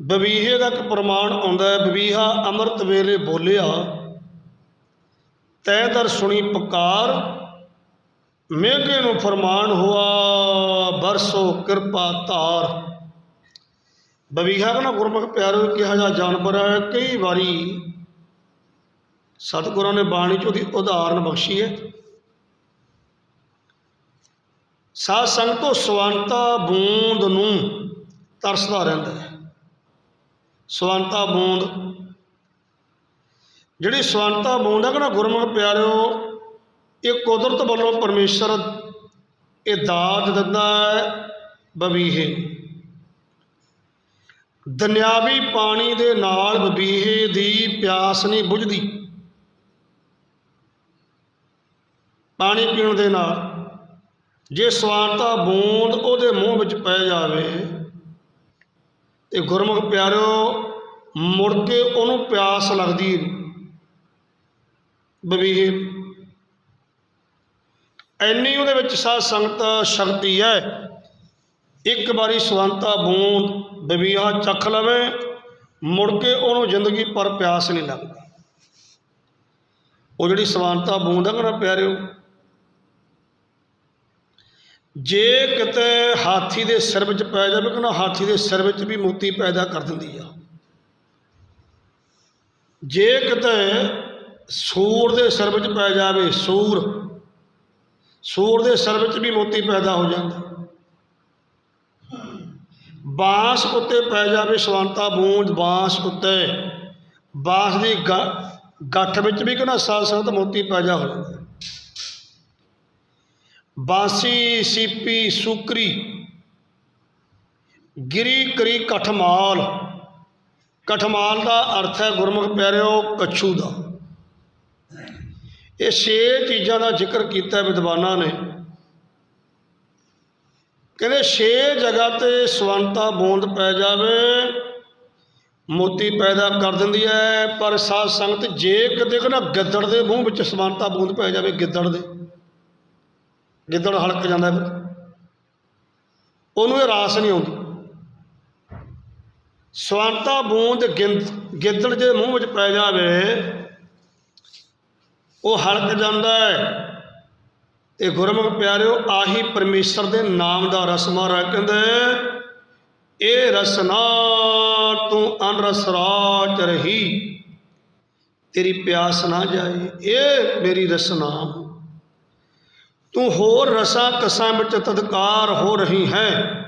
ਬਬੀਹੇ ਦਾ ਇੱਕ ਪ੍ਰਮਾਣ ਆਉਂਦਾ ਹੈ ਬਬੀਹਾ ਅੰਮ੍ਰਿਤ ਵੇਲੇ ਬੋਲਿਆ, ਤੈ ਦਰ ਸੁਣੀ ਪੁਕਾਰ ਮੇਘੇ ਨੂੰ ਫਰਮਾਨ ਹੋਆ, ਬਰਸੋ ਕਿਰਪਾ ਧਾਰ। ਬਬੀਹਾ ਕਹਿੰਦਾ, ਗੁਰਮੁਖ ਪਿਆਰੋ ਕਿਹਾ ਜਾ ਜਾਨਵਰ ਹੈ, ਕਈ ਵਾਰੀ ਸਤਿਗੁਰਾਂ ਨੇ ਬਾਣੀ ਚ ਉਹਦੀ ਉਦਾਹਰਨ ਬਖਸ਼ੀ ਹੈ। ਸਾਧ ਸੰਗਤ ਤੋਂ ਸਵੰਤਾ ਬੂੰਦ ਨੂੰ ਤਰਸਦਾ ਰਹਿੰਦਾ ਹੈ। ਸਵੰਤਾ ਬੂੰਦ। ਜਿਹੜੀ ਸਵੰਤਾ ਬੂੰਦ ਹੈ ਨਾ ਗੁਰਮੁਖ ਪਿਆਰਿਓ, ਇਹ ਕੁਦਰਤ ਵੱਲੋਂ ਪਰਮੇਸ਼ਰ ਇਹ ਦਾਤ ਦਿੰਦਾ ਹੈ ਬਬੀਹੇ। ਦੁਨਿਆਵੀ ਪਾਣੀ ਦੇ ਨਾਲ ਬਬੀਹੇ ਦੀ ਪਿਆਸ ਨਹੀਂ ਬੁਝਦੀ। ਪਾਣੀ ਪੀਣ ਦੇ ਨਾਲ। ਜੇ ਸਵਾਨਤਾ ਬੂੰਦ ਉਹਦੇ ਮੂੰਹ ਵਿੱਚ ਪੈ ਜਾਵੇ ਤੇ ਗੁਰਮੁਖ ਪਿਆਰਿਓ, ਮੁੜ ਕੇ ਉਹਨੂੰ ਪਿਆਸ ਲੱਗਦੀ ਬਵੀਹੇ ਐਨੀ ਉਹਦੇ ਵਿੱਚ ਸਾਧ ਸੰਗਤ ਸ਼ਕਤੀ ਹੈ। ਇੱਕ ਵਾਰੀ ਸਵੰਤਾ ਬੂੰਦ ਬਵੀਹਾ ਚੱਖ ਲਵੇ, ਮੁੜ ਕੇ ਉਹਨੂੰ ਜ਼ਿੰਦਗੀ ਪਰ ਪਿਆਸ ਨਹੀਂ ਲੱਗਦੀ। ਉਹ ਜਿਹੜੀ ਸਵੰਤਾ ਬੂੰਦ ਹੈ ਨਾ ਪਿਆਰਿਓ ਜੇ ਕਿਤੇ ਹਾਥੀ ਦੇ ਸਿਰ ਵਿੱਚ ਪੈ ਜਾਵੇ ਕਿ ਨਾ ਹਾਥੀ ਦੇ ਸਿਰ ਵਿੱਚ ਵੀ ਮੋਤੀ ਪੈਦਾ ਕਰ ਦਿੰਦੀ ਆ। ਜੇ ਕਿਤੇ ਸੂਰ ਦੇ ਸਿਰ ਵਿੱਚ ਪੈ ਜਾਵੇ ਸੂਰ ਸੂਰ ਦੇ ਸਿਰ ਵਿੱਚ ਵੀ ਮੋਤੀ ਪੈਦਾ ਹੋ ਜਾਂਦਾ। ਬਾਂਸ ਉੱਤੇ ਪੈ ਜਾਵੇ ਸਵੰਤਾ ਬੂੰਦ ਬਾਂਸ ਉੱਤੇ, ਬਾਂਸ ਦੀ ਗ- ਗੱਠ ਵਿੱਚ ਵੀ ਕਹਿੰਦਾ ਸਾਲ ਸਾਲ ਮੋਤੀ ਪੈਦਾ ਹੋ ਜਾਂਦਾ। ਬਾਂਸੀ, ਸੀਪੀ, ਸੁਕਰੀ, ਗਿਰੀ ਕਰੀ ਕਠਮਾਲ। ਕਠਮਾਲ ਦਾ ਅਰਥ ਹੈ ਗੁਰਮੁਖ ਪਿਆਰਿਓ, ਕੱਛੂ ਦਾ। ਇਹ ਛੇ ਚੀਜ਼ਾਂ ਦਾ ਜ਼ਿਕਰ ਕੀਤਾ ਵਿਦਵਾਨਾਂ ਨੇ। ਕਹਿੰਦੇ ਛੇ ਜਗ੍ਹਾ ਤੇ ਸਵੰਤਾ ਬੂੰਦ ਪੈ ਜਾਵੇ, ਮੋਤੀ ਪੈਦਾ ਕਰ ਦਿੰਦੀ ਹੈ, ਪਰ ਸਾਧ ਸੰਗਤ ਜੇ ਕਿਤੇ ਨਾ ਗਿੱਦੜ ਦੇ ਮੂੰਹ ਵਿੱਚ ਸਵੰਤਾ ਬੂੰਦ ਪੈ ਜਾਵੇ ਗਿੱਦੜ ਦੇ। ਗਿੱਦੜ ਹਲਕ ਜਾਂਦਾ ਫਿਰ ਉਹਨੂੰ ਇਹ ਰਾਸ ਨਹੀਂ ਆਉਂਦੀ। ਸਵੰਤਾ ਬੂੰਦ, ਗਿੰਦ- ਗਿੱਦੜ ਜੇ ਮੂੰਹ ਵਿੱਚ ਪੈ ਜਾਵੇ, ਉਹ ਹਲਕ ਜਾਂਦਾ ਹੈ। ਤੇ ਗੁਰਮੁਖ ਪਿਆਰਿਓ, ਆਹੀ ਪਰਮੇਸ਼ਰ ਦੇ ਨਾਮ ਦਾ ਰਸ ਮਹਾਰਾਜ ਕਹਿੰਦੇ ਇਹ ਰਸਨਾ, ਤੂੰ ਅਨਰਸ ਰਾਚ ਰਹੀ। ਤੇਰੀ ਪਿਆਸ ਨਾ ਜਾਏ। ਇਹ ਮੇਰੀ ਰਸਨਾ। ਤੂੰ ਹੋਰ ਰਸਾਂ ਕਸਾਂ ਵਿੱਚ ਤਦਕਾਰ ਹੋ ਰਹੀ ਹੈ।